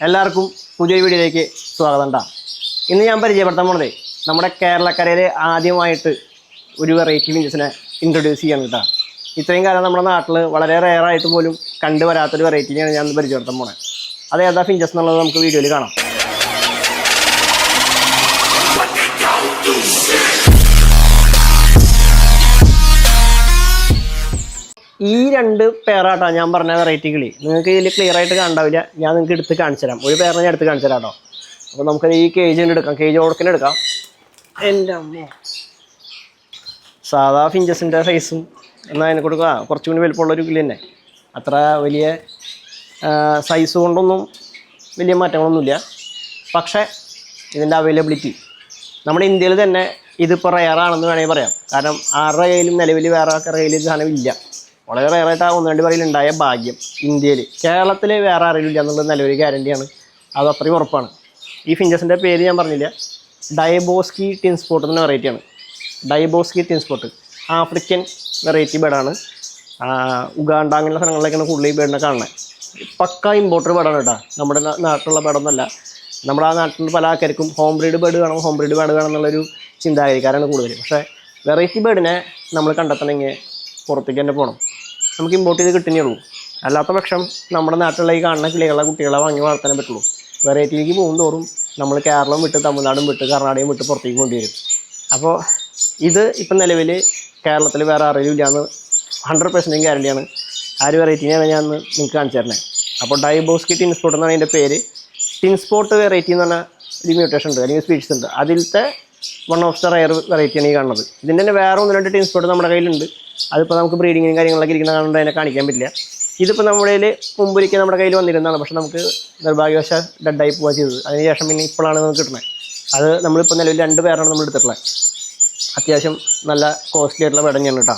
എല്ലാവർക്കും പുതിയ വീഡിയോയിലേക്ക് സ്വാഗതം ട്ടാ. ഇന്ന് ഞാൻ പരിചയപ്പെടുത്താൻ പോണതേ നമ്മുടെ കേരളക്കരയിൽ ആദ്യമായിട്ട് ഒരു വെറൈറ്റി മീൻസിനെ ഇൻട്രൊഡ്യൂസ് ചെയ്യാൻ കേട്ടോ ഇത്രയും കാലം നമ്മുടെ നാട്ടിൽ വളരെ റെയറായിട്ട് പോലും കണ്ടുവരാത്തൊരു വെറൈറ്റിനെയാണ് ഞാൻ പരിചയപ്പെടുത്താൻ പോണത് അത് ഏതാ ഫിഞ്ചസ് എന്നുള്ളത് നമുക്ക് വീഡിയോയിൽ കാണാം. ഈ രണ്ട് പേറാട്ടോ ഞാൻ പറഞ്ഞ വെറൈറ്റി കിളി. നിങ്ങൾക്ക് ഇതിൽ ക്ലിയർ ആയിട്ട് കണ്ടാവില്ല. ഞാൻ നിങ്ങൾക്ക് എടുത്ത് കാണിച്ചു തരാം. ഒരു പേരെ ഞാൻ എടുത്ത് കാണിച്ചു തരാം കേട്ടോ അപ്പോൾ നമുക്ക് ഈ കേജ് എടുക്കാം. കേജ് ഓടക്കിന് എടുക്കാം. എന്റെ അമ്മ. സാധാ ഫിഞ്ചസിന്റെ സൈസും എന്നാൽ അതിനെ കൊടുക്കുക. കുറച്ചും കൂടി വലുപ്പമുള്ളൊരു കിളി തന്നെ. അത്ര വലിയ സൈസ് കൊണ്ടൊന്നും വലിയ മാറ്റങ്ങളൊന്നുമില്ല. പക്ഷേ ഇതിന്റെ അവൈലബിലിറ്റി നമ്മുടെ ഇന്ത്യയിൽ തന്നെ ഇതിപ്പോൾ റയറാണെന്ന് വേണമെങ്കിൽ പറയാം. കാരണം ആരുടെ കയ്യിലും നിലവിൽ വേറെ ആൾക്കാരുടെ കയ്യിൽ ഇത് സാധനം ഇല്ല. വളരെ റയറായിട്ട് ആ ഒന്ന് രണ്ട് പറയിൽ ഉണ്ടായ ഭാഗ്യം ഇന്ത്യയിൽ. കേരളത്തിൽ വേറെ ഇല്ല എന്നുള്ളത് നല്ലൊരു ഗ്യാരണ്ടിയാണ് അത് അത്രയും ഉറപ്പാണ്. ഈ ഫിഞ്ചസിന്റെ പേര് ഞാൻ പറഞ്ഞില്ല. ഡയബോസ്കി ടിൻ സ്പോട്ട് എന്ന വെറൈറ്റിയാണ് Dybowski twin spot African variety ബേഡാണ് Uganda അങ്ങനെയുള്ള സ്ഥലങ്ങളിലേക്കാണ് കൂടുതൽ ഈ ബേഡിനെ കാണുന്നത് പക്ക ഇമ്പോർട്ടർ ബേഡാണ് കേട്ടോ. നമ്മുടെ നാട്ടിലുള്ള ബേഡൊന്നുമല്ല നമ്മുടെ ആ നാട്ടിൽ പല ആൾക്കാർക്കും ഹോം ബ്രീഡ് ബേഡ് വേണം ഹോം ബ്രീഡ് ബേഡ് വേണം എന്നുള്ളൊരു ചിന്താഗതിക്കാരാണ് കൂടുതൽ പക്ഷേ വെറൈറ്റി ബേഡിനെ നമ്മൾ കണ്ടെത്തണമെങ്കിൽ പുറത്തേക്ക് തന്നെ പോകണം നമുക്ക് ഇമ്പോർട്ട് ചെയ്ത് കിട്ടുന്നേ ഉള്ളൂ. അല്ലാത്ത പക്ഷം നമ്മുടെ നാട്ടിലുള്ള ഈ കാണുന്ന കിളികളെ കുട്ടികളെ വാങ്ങി വളർത്താനേ പറ്റുള്ളൂ. വെറൈറ്റിയിലേക്ക് പോകും തോറും നമ്മൾ കേരളം വിട്ട് തമിഴ്നാടും വിട്ട് കർണാടകയും വിട്ട് പുറത്തേക്ക് കൊണ്ടുവരും. അപ്പോൾ ഇത് ഇപ്പം നിലവിൽ കേരളത്തിൽ വേറെ ആരെങ്കിലും ഇല്ലയെന്ന് ഹൺഡ്രഡ് പെർസെന്റും ഗ്യാരണ്ടിയാണ് ആ ഒരു വെറൈറ്റിനെയാണ് ഞാൻ നിങ്ങൾക്ക് കാണിച്ചു തരുന്നത് അപ്പോൾ ഡൈബോസ്കി ടിൻ സ്പോട്ട് എന്നാണ് അതിന്റെ പേര്. ടിൻ സ്പോട്ട് വെറൈറ്റി എന്ന് പറഞ്ഞാൽ ഒരു മ്യൂട്ടേഷൻ ഉണ്ട് അല്ലെങ്കിൽ സ്പീഷീസ് ഉണ്ട്. അതിലത്തെ വൺ ഓഫ് ദ റയർ വെറൈറ്റിയാണ് ഈ കാണുന്നത്. ഇതിന്റെ തന്നെ വേറെ ഒന്ന് രണ്ട് ടിൻ സ്പോട്ട് നമ്മുടെ കയ്യിലുണ്ട്. അതിപ്പോൾ നമുക്ക് ബ്രീഡിങ്ങും കാര്യങ്ങളൊക്കെ ഇരിക്കുന്ന കാണുന്നത് അതിനെ കാണിക്കാൻ പറ്റില്ല. ഇതിപ്പോൾ നമ്മുടെ കയ്യിൽ മുമ്പൊരിക്കൽ നമ്മുടെ കയ്യിൽ വന്നിരുന്നതാണ്. പക്ഷെ നമുക്ക് നിർഭാഗ്യവശാൽ ഡെഡായി പോവുക ചെയ്തത്. അതിനുശേഷം പിന്നെ ഇപ്പോഴാണ് നമുക്ക് കിട്ടുന്നത്. അത് നമ്മളിപ്പോൾ നിലവിൽ രണ്ട് പേരാണ് നമ്മൾ എടുത്തിട്ടുള്ളത്. അത്യാവശ്യം നല്ല കോസ്റ്റ്ലി ആയിട്ടുള്ള തന്നെയാണ് കേട്ടോ.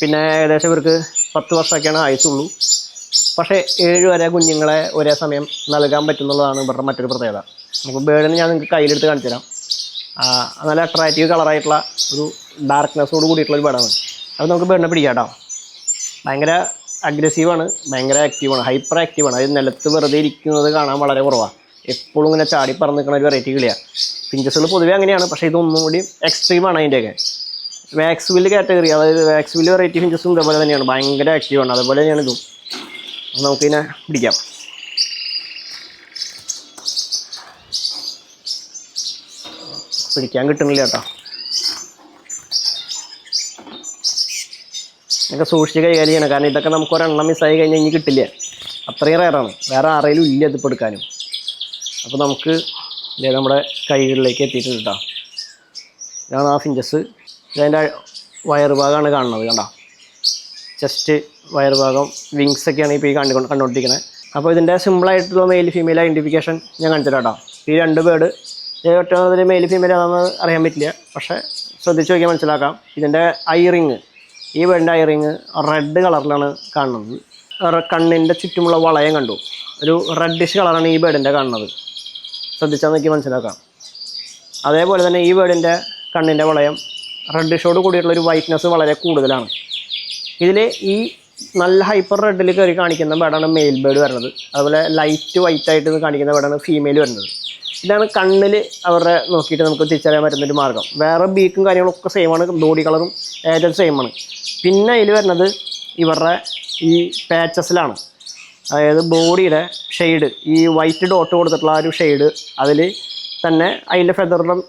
പിന്നെ ഏകദേശം ഇവർക്ക് പത്ത് വർഷമൊക്കെയാണ് ആയുസുള്ളൂ പക്ഷേ ഏഴ് വരെ കുഞ്ഞുങ്ങളെ ഒരേ സമയം നൽകാൻ പറ്റുന്നുള്ളതാണ് ഇവരുടെ മറ്റൊരു പ്രത്യേകത. അപ്പോൾ ബേഡിന് ഞാൻ നിങ്ങൾക്ക് കയ്യിലെടുത്ത് കാണിച്ചു തരാം നല്ല അട്രാക്റ്റീവ് കളറായിട്ടുള്ള ഒരു ഡാർക്ക്നെസ്സോട് കൂടിയിട്ടുള്ള ഒരു പടമാണ്. അത് നമുക്ക് ബെണ്ണ പിടിക്കാം കേട്ടോ ഭയങ്കര അഗ്രസീവാണ് ഭയങ്കര ആക്റ്റീവാണ് ഹൈപ്പർ ആക്റ്റീവാണ് അത് നിലത്ത് വെറുതെ ഇരിക്കുന്നത് കാണാൻ വളരെ കുറവാണ് എപ്പോഴും ഇങ്ങനെ ചാടി പറന്ന് നിൽക്കുന്ന ഒരു വെറൈറ്റി കിളിയാണ് പിഞ്ചസുകൾ പൊതുവേ അങ്ങനെയാണ് പക്ഷേ ഇതൊന്നും കൂടി എക്സ്ട്രീമാണ് അതിന്റെയൊക്കെ വാക്സ് വില്ല് കാറ്റഗറി അതായത് വാക്സ് വില്ല് വെറൈറ്റി ഫിഞ്ചസും ഇതേപോലെ തന്നെയാണ് ഭയങ്കര ആക്റ്റീവാണ് അതുപോലെ തന്നെയാണ് ഇതും. നമുക്കിതിനെ പിടിക്കാം. പിടിക്കാൻ കിട്ടുന്നില്ല കേട്ടോ. ഇതൊക്കെ സൂക്ഷിച്ച് കൈകാര്യം ചെയ്യണം. കാരണം ഇതൊക്കെ നമുക്ക് ഒരെണ്ണം മിസ്സായി കഴിഞ്ഞാൽ ഇനി കിട്ടില്ല. അത്രയും റയറാണ് വേറെ ആരെങ്കിലും ഇല്ല ഇതിപ്പോൾ എടുക്കാനും. അപ്പോൾ നമുക്ക് നമ്മുടെ കൈകളിലേക്ക് എത്തിയിട്ടുണ്ട് കേട്ടോ ഇതാണ് ആ ഫിഞ്ചസ് ഇതിന്റെ വയറുഭാഗമാണ് കാണുന്നത് കണ്ടോ. ചെസ്റ്റ് വയർ ഭാഗം വിങ്സ് ഒക്കെയാണ് ഇപ്പോൾ ഈ കണ്ടു കണ്ടുകൊണ്ടിരിക്കുന്നത് അപ്പോൾ ഇതിന്റെ സിമ്പിളായിട്ടുള്ള മെയിൽ ഫീമെയിൽ ഐഡന്റിഫിക്കേഷൻ ഞാൻ കാണിച്ചിട്ടാട്ടോ ഈ രണ്ട് ബേഡ് ഒറ്റ മെയിൽ ഫീമെയിൽ ആണെന്ന് അറിയാൻ പറ്റില്ല. പക്ഷേ ശ്രദ്ധിച്ച് നോക്കിയാൽ മനസ്സിലാക്കാം. ഇതിന്റെ ഐ റിങ് ഈ ബേഡിന്റെ ഐ റിങ് റെഡ് കളറിലാണ് കാണുന്നത്. കണ്ണിന്റെ ചുറ്റുമുള്ള വളയം കണ്ടു. ഒരു റെഡിഷ് കളറാണ് ഈ ബേഡിന്റെ കാണുന്നത്. ശ്രദ്ധിച്ചാൽ നോക്കി മനസ്സിലാക്കാം. അതേപോലെ തന്നെ ഈ ബേഡിന്റെ കണ്ണിന്റെ വളയം റെഡിഷോട് കൂടിയിട്ടുള്ള ഒരു വൈറ്റ്നസ് വളരെ കൂടുതലാണ്. ഇതിൽ ഈ നല്ല ഹൈപ്പർ റെഡിൽ കയറി കാണിക്കുന്ന ബേഡാണ് മെയിൽ ബേഡ് വരുന്നത്. അതുപോലെ ലൈറ്റ് വൈറ്റ് ആയിട്ട് കാണിക്കുന്ന ബേഡാണ് ഫീമെയിൽ വരുന്നത്. ഇതാണ് കണ്ണിൽ അവരുടെ നോക്കിയിട്ട് നമുക്ക് തിരിച്ചറിയാൻ പറ്റുന്ന ഒരു മാർഗം വേറെ ബീക്കും കാര്യങ്ങളൊക്കെ സെയിം ആണ്. ബോഡി കളറും ഏതൊരു സെയിം ആണ്. പിന്നെ അതിൽ വരുന്നത് ഇവരുടെ ഈ പാച്ചസിലാണ് അതായത് ബോഡിയുടെ ഷെയ്ഡ് ഈ വൈറ്റ് ഡോട്ട് കൊടുത്തിട്ടുള്ള ആ ഒരു ഷെയ്ഡ് അതിൽ തന്നെ അതിന്റെ ഫെദറിലും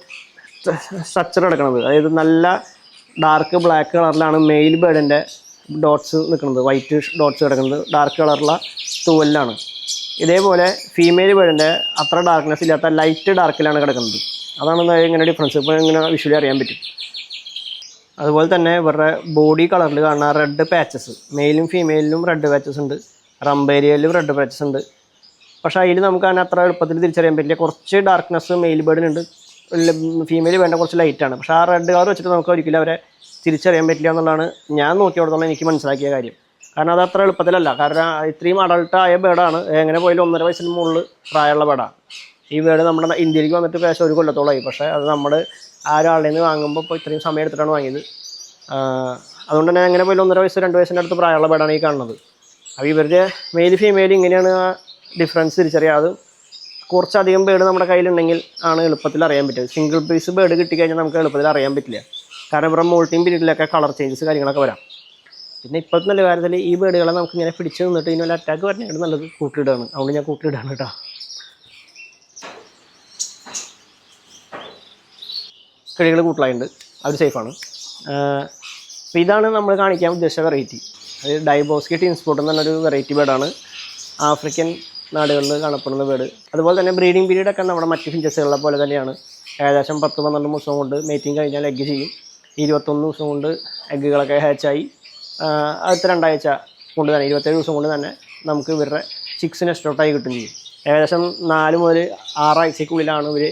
സ്ട്രക്ചർ എടുക്കുന്നത് അതായത് നല്ല ഡാർക്ക് ബ്ലാക്ക് കളറിലാണ് മെയിൽ ബേഡിന്റെ ഡോട്ട്സ് നിൽക്കുന്നത്. വൈറ്റ് ഡോട്ട്സ് കിടക്കുന്നത്. ഡാർക്ക് കളറുള്ള തൂവലിലാണ്. ഇതേപോലെ ഫീമെയിൽ ബേഡിന്റെ അത്ര ഡാർക്ക്നെസ് ഇല്ലാത്ത ലൈറ്റ് ഡാർക്കിലാണ് കിടക്കുന്നത്. അതാണ് ഇങ്ങനെ ഡിഫറൻസ് ഇപ്പോൾ ഇങ്ങനെ വിഷ്വലി അറിയാൻ പറ്റും. അതുപോലെ തന്നെ ഇവരുടെ ബോഡി കളറിൽ കാണുന്ന റെഡ് പാച്ചസ് മെയിലും ഫീമെയിലും റെഡ് പാച്ചസ് ഉണ്ട്. റംബേരിയയിലും റെഡ് പാച്ചസ് ഉണ്ട്. പക്ഷേ അതിൽ നമുക്ക് അതിനെ അത്ര എളുപ്പത്തിൽ തിരിച്ചറിയാൻ പറ്റില്ല. കുറച്ച് ഡാർക്ക്നെസ് മെയിൽ ബേഡിനുണ്ട് ഫീമെയിൽ വേണ്ട കുറച്ച് ലൈറ്റാണ് പക്ഷേ ആ റെഡ് കളർ വെച്ചിട്ട് നമുക്ക് ഒരിക്കലും അവരെ തിരിച്ചറിയാൻ പറ്റില്ല എന്നുള്ളതാണ് ഞാൻ നോക്കിയോടത്തോളം എനിക്ക് മനസ്സിലാക്കിയ കാര്യം. കാരണം അത് അത്ര എളുപ്പത്തിലല്ല. കാരണം ഇത്രയും അഡൾട്ട് ആയ ബേർഡാണ് എങ്ങനെ പോയാലും ഒന്നര വയസ്സിന് മുകളിൽ പ്രായമുള്ള ബേഡാണ് ഈ ബേർഡ് നമ്മുടെ ഇന്ത്യയിലേക്ക് വന്നിട്ട് പേശം ഒരു കൊല്ലത്തോളമായി പക്ഷേ അത് നമ്മൾ ആ ഒരാളിൽ നിന്ന് വാങ്ങുമ്പോൾ ഇപ്പോൾ ഇത്രയും സമയം എടുത്തിട്ടാണ് വാങ്ങിയത്. അതുകൊണ്ട് തന്നെ എങ്ങനെ പോയാലും ഒന്നര വയസ്സ് രണ്ട് വയസ്സിന്റെ അടുത്ത് പ്രായമുള്ള ബേഡാണ് ഈ കാണുന്നത്. അപ്പോൾ ഇവരുടെ മെയിൽ ഫീമെയിൽ ഇങ്ങനെയാണ് ആ ഡിഫറൻസ് തിരിച്ചറിയാതെ കുറച്ചധികം ബേഡ് നമ്മുടെ കയ്യിലുണ്ടെങ്കിൽ ആണ് എളുപ്പത്തിൽ അറിയാൻ പറ്റുക. സിംഗിൾ പീസ് ബേഡ് കിട്ടിക്കഴിഞ്ഞാൽ നമുക്ക് എളുപ്പത്തിൽ അറിയാൻ പറ്റില്ല. കാരണം ഇവിടെ മോൾട്ടിയും പിരീഡിലൊക്കെ കളർ ചേഞ്ചസ് കാര്യങ്ങളൊക്കെ വരാം. പിന്നെ ഇപ്പോഴത്തെ നല്ല കാര്യത്തിൽ ഈ ബേഡുകളെ നമുക്ക് ഇങ്ങനെ പിടിച്ച് നിന്നിട്ട് വല്ല അറ്റാക്ക് പറഞ്ഞാൽ നല്ലത് കൂട്ടിയിടാണ്. അതുകൊണ്ട് ഞാൻ കൂട്ടിയിടാണ് കേട്ടോ. കിളികൾ കൂട്ടിലായുണ്ട് അവർ സേഫാണ് അപ്പോൾ ഇതാണ് നമ്മൾ കാണിക്കാൻ ഉദ്ദേശിച്ച വെറൈറ്റി അത് ഡൈബോസ്കി ടീം സ്പോട്ട് എന്ന് പറഞ്ഞൊരു വെറൈറ്റി ബേഡാണ് ആഫ്രിക്കൻ നാടുകളിൽ കാണപ്പെടുന്ന ബേഡ് അതുപോലെ തന്നെ ബ്രീഡിംഗ് പീരീഡ് ഒക്കെ നമ്മുടെ മറ്റ് ഫിഞ്ചസുകളെ പോലെ തന്നെയാണ്. ഏകദേശം പത്ത് പന്ത്രണ്ട് ദിവസം കൊണ്ട് മേറ്റിംഗ് കഴിഞ്ഞാൽ എഗ്ഗ് ചെയ്യും. ഇരുപത്തൊന്ന് ദിവസം കൊണ്ട് എഗ്ഗുകളൊക്കെ ഹാച്ചായി അടുത്ത രണ്ടാഴ്ച കൊണ്ട് തന്നെ ഇരുപത്തേഴ് ദിവസം കൊണ്ട് തന്നെ നമുക്ക് ഇവരുടെ ചിക്സ് സ്റ്റോട്ടായി കിട്ടും ചെയ്യും. ഏകദേശം നാല് മുതൽ ആറാഴ്ചക്കുള്ളിലാണ് ഇവർ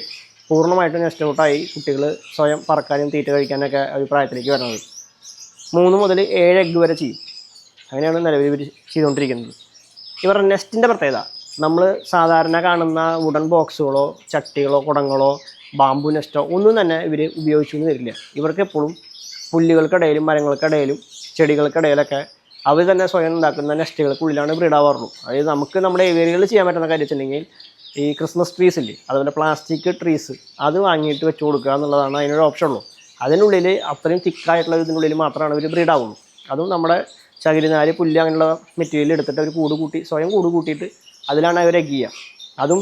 പൂർണമായിട്ടും നെസ്റ്റ് ഔട്ടായി കുട്ടികൾ സ്വയം പറക്കാനും തീറ്റ കഴിക്കാനൊക്കെ ഒരു പ്രായത്തിലേക്ക് വരുന്നത്. മൂന്ന് മുതൽ ഏഴ് എഗ് വരെ ചെയ്യും. അങ്ങനെയാണ് നിലവിൽ ഇവർ ചെയ്തുകൊണ്ടിരിക്കുന്നത്. ഇവരുടെ നെസ്റ്റിന്റെ പ്രത്യേകത നമ്മൾ സാധാരണ കാണുന്ന വുഡൻ ബോക്സുകളോ ചട്ടികളോ കുടങ്ങളോ ബാമ്പു നെസ്റ്റോ ഒന്നും തന്നെ ഇവർ ഉപയോഗിച്ചു തരില്ല ഇവർക്ക് എപ്പോഴും പുല്ലുകൾക്കിടയിലും മരങ്ങൾക്കിടയിലും ചെടികൾക്കിടയിലൊക്കെ അവർ തന്നെ സ്വയം ഉണ്ടാക്കുന്ന നെസ്റ്റുകൾക്കുള്ളിലാണ് ബ്രീഡ് ആവാറുള്ളൂ അതായത് നമുക്ക് നമ്മുടെ ഏരിയകളിൽ ചെയ്യാൻ പറ്റുന്ന കാര്യം വെച്ചിട്ടുണ്ടെങ്കിൽ ഈ ക്രിസ്മസ് ട്രീസ് ഇല്ലേ അതുപോലെ പ്ലാസ്റ്റിക് ട്രീസ് അത് വാങ്ങിയിട്ട് വെച്ച് കൊടുക്കുക എന്നുള്ളതാണ് അതിനൊരു ഓപ്ഷൻ ഉള്ളൂ. അതിനുള്ളിൽ അത്രയും തിക്കായിട്ടുള്ള ഇതിനുള്ളിൽ മാത്രമാണ് ഇവർ ബ്രീഡാവുള്ളൂ അതും നമ്മുടെ ചകിരിനാര് പുല്ല് അങ്ങനെയുള്ള മെറ്റീരിയൽ എടുത്തിട്ട് അവർ കൂട് കൂട്ടി സ്വയം കൂട് കൂട്ടിയിട്ട് അതിലാണ് അവർ എഗ് ചെയ്യുക. അതും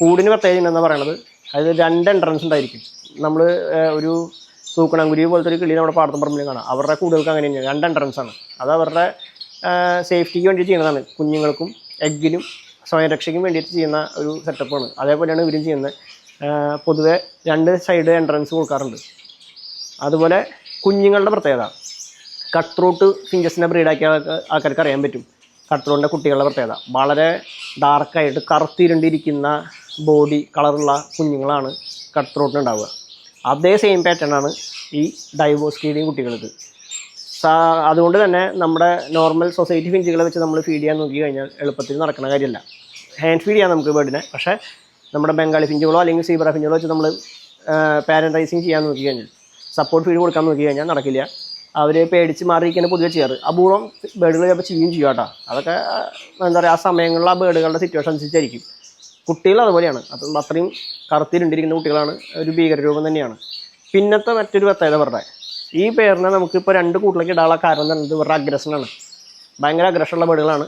കൂടിന് പ്രത്യേകത എന്താ പറയണത് അതായത് രണ്ട് എൻട്രൻസ് ഉണ്ടായിരിക്കും. നമ്മൾ ഒരു തൂക്കണംകുരുവി പോലത്തെ ഒരു കിളി നമ്മുടെ പാടത്തും പറമ്പിലും കാണാം. അവരുടെ കൂടുതൽക്ക് അങ്ങനെ തന്നെയാണ് രണ്ട് എൻട്രൻസ് ആണ്. അത് അവരുടെ സേഫ്റ്റിക്ക് വേണ്ടി ചെയ്യുന്നതാണ്. കുഞ്ഞുങ്ങൾക്കും എഗ്ഗിനും സ്വയം രക്ഷയ്ക്കും വേണ്ടിയിട്ട് ചെയ്യുന്ന ഒരു സെറ്റപ്പാണ് അതേപോലെയാണ് ഇവരും ചെയ്യുന്നത്. പൊതുവെ രണ്ട് സൈഡ് എൻട്രൻസ് കൊടുക്കാറുണ്ട്. അതുപോലെ കുഞ്ഞുങ്ങളുടെ പ്രത്യേകത. കട്ട് ത്രൂട്ട് ഫിഞ്ചസിനെ ബ്രീഡാക്കിയ ആൾക്കാർക്ക് അറിയാൻ പറ്റും. കട്ട് ത്രൂട്ടിന്റെ കുട്ടികളുടെ പ്രത്യേകത. വളരെ ഡാർക്കായിട്ട് കറുത്തിരുണ്ടിരിക്കുന്ന ബോഡി കളറുള്ള കുഞ്ഞുങ്ങളാണ് കട്ട് ത്രൂട്ടിനുണ്ടാവുക അതേ സെയിം പാറ്റേൺ ആണ് ഈ ഡൈവോഴ്സ് കീഡിയും കുട്ടികൾക്ക്. അതുകൊണ്ട് തന്നെ നമ്മുടെ നോർമൽ സൊസൈറ്റി ഫിഞ്ചുകളെ വെച്ച് നമ്മൾ ഫീഡ് ചെയ്യാൻ നോക്കി കഴിഞ്ഞാൽ എളുപ്പത്തിൽ നടക്കുന്ന കാര്യമല്ല. ഹാൻഡ് ഫീഡ് ചെയ്യാം നമുക്ക് ബേർഡിനെ പക്ഷേ നമ്മുടെ ബംഗാളി ഫിഞ്ചുകളോ അല്ലെങ്കിൽ സീബ്ര ഫിഞ്ചുകളോ വെച്ച് നമ്മൾ പാരന്റൈസിങ് ചെയ്യാൻ നോക്കി കഴിഞ്ഞാൽ സപ്പോർട്ട് ഫീഡ് കൊടുക്കാൻ നോക്കി കഴിഞ്ഞാൽ നടക്കില്ല. അവർ പേടിച്ച് മാറിയിരിക്കുന്ന പൊതുവെ ചെയ്യാറ്. അപൂർവം ബേഡുകൾ ചിലപ്പോൾ ചെയ്യുകയും ചെയ്യും കേട്ടോ. അതൊക്കെ എന്താ പറയുക ആ സമയങ്ങളിൽ ആ ബേഡുകളുടെ സിറ്റുവേഷൻ അനുസരിച്ചായിരിക്കും. കുട്ടികൾ അതുപോലെയാണ്. അപ്പം അത്രയും കറുത്തിരുണ്ടിരിക്കുന്ന കുട്ടികളാണ്. ഒരു ഭീകരരൂപം തന്നെയാണ്. പിന്നത്തെ മറ്റൊരു പ്രത്യേകത പറഞ്ഞ ഈ പേരിനെ നമുക്കിപ്പോൾ രണ്ട് കൂട്ടിലേക്ക് ഇടാനുള്ള കാരണം തന്നെ ഇവരുടെ അഗ്രഷനാണ് ഭയങ്കര അഗ്രഷനുള്ള ബേഡുകളാണ്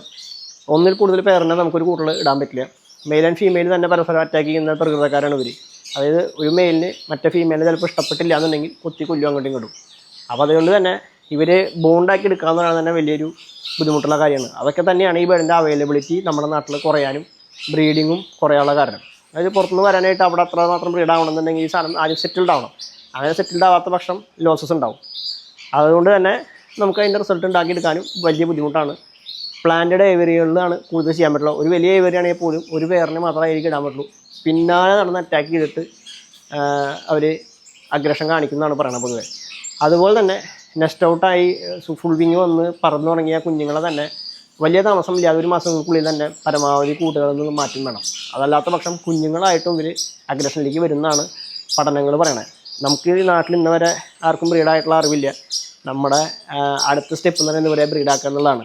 ഒന്നിൽ കൂടുതൽ പേരിനെ നമുക്കൊരു കൂട്ടിൽ ഇടാൻ പറ്റില്ല. മെയിൽ ആൻഡ് ഫീമെയിൽ തന്നെ പരസ്പരം അറ്റാക്ക് ചെയ്യുന്ന പ്രകൃതക്കാരാണ് ഇവർ അതായത് ഒരു മെയിലിന് മറ്റേ ഫീമെയിലിന് ചിലപ്പോൾ ഇഷ്ടപ്പെട്ടില്ല എന്നുണ്ടെങ്കിൽ കൊത്തി കൊല്ലും അങ്ങോട്ടും ഇങ്ങോട്ടും. അപ്പോൾ അതുകൊണ്ട് തന്നെ ഇവർ ബോണ്ടാക്കി എടുക്കുക എന്ന് പറയുന്നത് തന്നെ വലിയൊരു ബുദ്ധിമുട്ടുള്ള കാര്യമാണ്. അതൊക്കെ തന്നെയാണ് ഈ ബേഡിന്റെ അവൈലബിലിറ്റി നമ്മുടെ നാട്ടിൽ കുറയാനും ബ്രീഡിങ്ങും കുറയാനുള്ള കാരണം. അതായത് പുറത്തുനിന്ന് വരാനായിട്ട് അവിടെ അത്ര മാത്രം ബ്രീഡ് ആവണമെന്നുണ്ടെങ്കിൽ ഈ സാധനം ആദ്യം സെറ്റിൽഡ് ആവണം. അങ്ങനെ സെറ്റിൽഡ് ആവാത്ത പക്ഷം ലോസസ് ഉണ്ടാവും. അതുകൊണ്ട് തന്നെ നമുക്ക് അതിന്റെ റിസൾട്ട് ഉണ്ടാക്കിയെടുക്കാനും വലിയ ബുദ്ധിമുട്ടാണ്. പ്ലാന്റഡ് ഏവരികളിലാണ് കൂടുതൽ ചെയ്യാൻ പറ്റുള്ളൂ. ഒരു വലിയ ഏവരിയാണെങ്കിൽ പോലും ഒരു പേരിനെ മാത്രമായിരിക്കും ഇടാൻ പറ്റുള്ളൂ. പിന്നാലെ നടന്ന് അറ്റാക്ക് ചെയ്തിട്ട് അവർ അഗ്രഷൻ കാണിക്കുന്നതാണ് പറയുന്നത് പൊതുവെ. അതുപോലെ തന്നെ നെസ്റ്റ് ഔട്ടായി ഫുൾ വിങ് വന്ന് പറന്നു തുടങ്ങിയ കുഞ്ഞുങ്ങളെ തന്നെ വലിയ താമസമില്ലാതെ ഒരു മാസങ്ങൾക്കുള്ളിൽ തന്നെ പരമാവധി കൂട്ടുകളിൽ നിന്ന് മാറ്റം വേണം. അതല്ലാത്ത പക്ഷം കുഞ്ഞുങ്ങളായിട്ടും ഇവർ അഗ്രഷനിലേക്ക് വരുന്നതാണ് പഠനങ്ങൾ പറയണത്. നമുക്ക് ഈ നാട്ടിൽ ഇന്ന് വരെ ആർക്കും ബ്രീഡായിട്ടുള്ള അറിവില്ല. നമ്മുടെ അടുത്ത സ്റ്റെപ്പ് എന്ന് പറയുന്നത് ഇവരെ ബ്രീഡാക്കുക എന്നുള്ളതാണ്.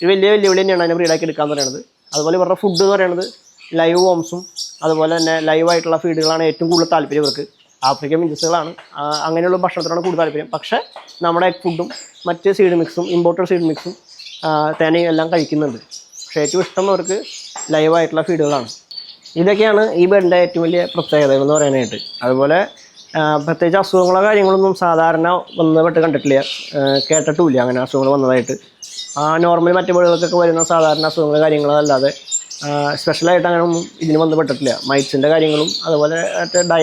ഇത് വലിയ വെല്ലുവിളി തന്നെയാണ് അതിനെ ബ്രീഡാക്കി എടുക്കുക എന്ന് പറയുന്നത് അതുപോലെ ഇവരുടെ ഫുഡ് എന്ന് പറയുന്നത് ലൈവ് ഹോംസും അതുപോലെ തന്നെ ലൈവ് ആയിട്ടുള്ള ഫീഡുകളാണ് ഏറ്റവും കൂടുതൽ താല്പര്യം ഇവർക്ക്. ആഫ്രിക്കൻ മിഞ്ചസുകളാണ്. അങ്ങനെയുള്ള ഭക്ഷണത്തിനാണ് കൂടുതൽ താല്പര്യം. പക്ഷേ നമ്മുടെ ഫുഡും മറ്റ് സീഡ് മിക്സും ഇമ്പോർട്ടഡ് സീഡ് മിക്സും തേനയും എല്ലാം കഴിക്കുന്നുണ്ട്. പക്ഷേ ഏറ്റവും ഇഷ്ടം അവർക്ക് ലൈവായിട്ടുള്ള ഫീഡുകളാണ് ഇതൊക്കെയാണ് ഈ ബേഡിന്റെ ഏറ്റവും വലിയ പ്രത്യേകതകൾ എന്ന് പറയാനായിട്ട്. അതുപോലെ പ്രത്യേകിച്ച് അസുഖങ്ങളോ കാര്യങ്ങളൊന്നും സാധാരണ വന്നപ്പെട്ട് കണ്ടിട്ടില്ല. കേട്ടിട്ടുമില്ല അങ്ങനെ അസുഖങ്ങൾ വന്നതായിട്ട്. ആ നോർമൽ മറ്റു വരുന്ന സാധാരണ അസുഖങ്ങൾ കാര്യങ്ങളല്ലാതെ സ്പെഷ്യലായിട്ട് അങ്ങനെ ഒന്നും ഇതിന് ബന്ധപ്പെട്ടിട്ടില്ല മൈറ്റ്സിന്റെ കാര്യങ്ങളും അതുപോലെ ഡൈ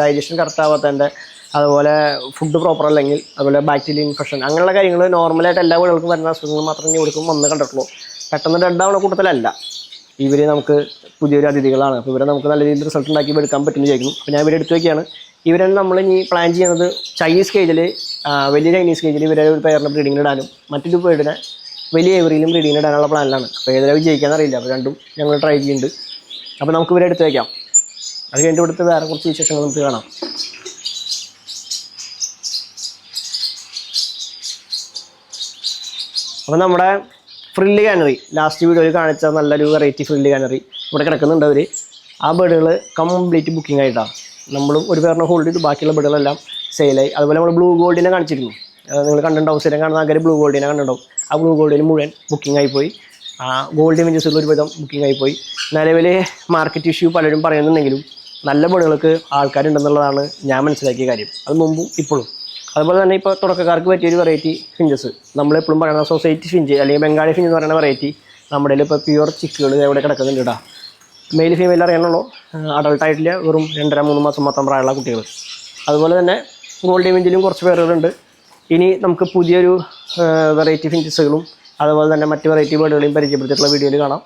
ഡൈജഷൻ കറക്റ്റ് ആവാത്തതിന്റെ അതുപോലെ ഫുഡ് പ്രോപ്പർ അല്ലെങ്കിൽ അതുപോലെ ബാക്ടീരിയൽ ഇൻഫെക്ഷൻ അങ്ങനെയുള്ള കാര്യങ്ങൾ നോർമലായിട്ട് എല്ലാ വീടുകൾക്കും വരുന്ന അസുഖങ്ങൾ മാത്രമേ ഇവിടേക്കും വന്ന് കണ്ടിട്ടുള്ളൂ. പെട്ടെന്ന് ഡെഡ് ആവുന്ന കൂട്ടത്തിലല്ല. ഇവർ നമുക്ക് പുതിയൊരു അതിഥികളാണ്. അപ്പോൾ ഇവരെ നമുക്ക് നല്ല രീതിയിൽ റിസൾട്ട് ഉണ്ടാക്കി എടുക്കാൻ പറ്റുമെന്ന് ചോദിക്കുന്നു അപ്പോൾ ഞാൻ ഇവരെ എടുത്തു വയ്ക്കുകയാണ് ഇവരെ നമ്മൾ ഇനി പ്ലാൻ ചെയ്യുന്നത് ചൈനീസ് കേജിൽ വലിയ ചൈനീസ് കേജിൽ ഇവരെ ഒരു പേരിന് ബ്രീഡിങ്ങിന് ഇടാനും മറ്റൊരു പേരിനെ വലിയ എവറിയിലും ബ്രീഡിങ്ങിന് ഇടാനുള്ള പ്ലാനിലാണ് അപ്പോൾ ഏതെല്ലാം വിജയിക്കാൻ അറിയില്ല. അപ്പോൾ രണ്ടും ഞങ്ങൾ ട്രൈ ചെയ്യുന്നുണ്ട്. അപ്പോൾ നമുക്ക് ഇവരെ എടുത്ത് വയ്ക്കാം അത് കഴിഞ്ഞിട്ട് ഇവിടുത്തെ വേറെ കുറച്ച് വിശേഷങ്ങൾ നമുക്ക് കാണാം. അപ്പോൾ നമ്മുടെ ഫ്രില്ല് കാനറി ലാസ്റ്റ് വീഡിയോയിൽ കാണിച്ച നല്ലൊരു വെറൈറ്റി ഫ്രില്ല് കാനറി ഇവിടെ കിടക്കുന്നുണ്ട് അവർ ആ ബേഡുകൾ കംപ്ലീറ്റ് ബുക്കിംഗ് ആയിട്ടാണ് നമ്മളും ഒരു പേരിനെ ഹോൾഡ് ചെയ്തു ബാക്കിയുള്ള ബേഡുകളെല്ലാം സെയിലായി അതുപോലെ നമ്മൾ ബ്ലൂ ഗോൾഡിനെ കാണിച്ചിരുന്നു. നിങ്ങൾ കണ്ടിട്ടുണ്ടാവും സ്ഥിരം കാണുന്ന ആൾക്കാർ ബ്ലൂ ഗോൾഡിനെ കണ്ടിട്ടുണ്ടാവും. ആ ബ്ലൂ ഗോൾഡിന് മുഴുവൻ ബുക്കിംഗ് ആയിപ്പോയി ആ ഗോൾഡ് ഇമേജസിൽ ഒരുവിധം ബുക്കിംഗ് ആയിപ്പോയി നിലവിൽ മാർക്കറ്റ് ഇഷ്യൂ പലരും പറയുന്നുണ്ടെങ്കിലും നല്ല ബേഡുകൾക്ക് ആൾക്കാരുണ്ടെന്നുള്ളതാണ് ഞാൻ മനസ്സിലാക്കിയ കാര്യം. അത് മുമ്പും ഇപ്പോഴും. അതുപോലെ തന്നെ ഇപ്പോൾ തുടക്കക്കാർക്ക് പറ്റിയൊരു വെറൈറ്റി ഫിഞ്ചസ് നമ്മളെപ്പോഴും പറയുന്ന സൊസൈറ്റി ഫിഞ്ച് അല്ലെങ്കിൽ ബംഗാളി ഫിഞ്ച് എന്ന് പറയുന്ന വെറൈറ്റി നമ്മുടെ ഇപ്പോൾ പ്യുവർ ചിക്കുകൾ എവിടെ കിടക്കുന്നുണ്ട് ഇടാ മെയിൽ ഫീമെയിൽ അറിയാനുള്ളൂ? അഡൾട്ട് ആയിട്ടില്ല. വെറും രണ്ടര മൂന്ന് മാസം മാത്രം പ്രായമുള്ള കുട്ടികൾ അതുപോലെ തന്നെ ഗോൾഡ് ഇവന്റിലും കുറച്ച് പേരുകളുണ്ട് ഇനി നമുക്ക് പുതിയൊരു വെറൈറ്റി ഫിഞ്ചസുകളും അതുപോലെ തന്നെ മറ്റ് വെറൈറ്റി ബേർഡുകളെയും പരിചയപ്പെടുത്തിയിട്ടുള്ള വീഡിയോയിൽ കാണാം.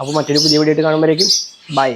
അപ്പോൾ മറ്റൊരു പുതിയ വീഡിയോ ആയിട്ട് കാണുമ്പോഴേക്കും ബൈ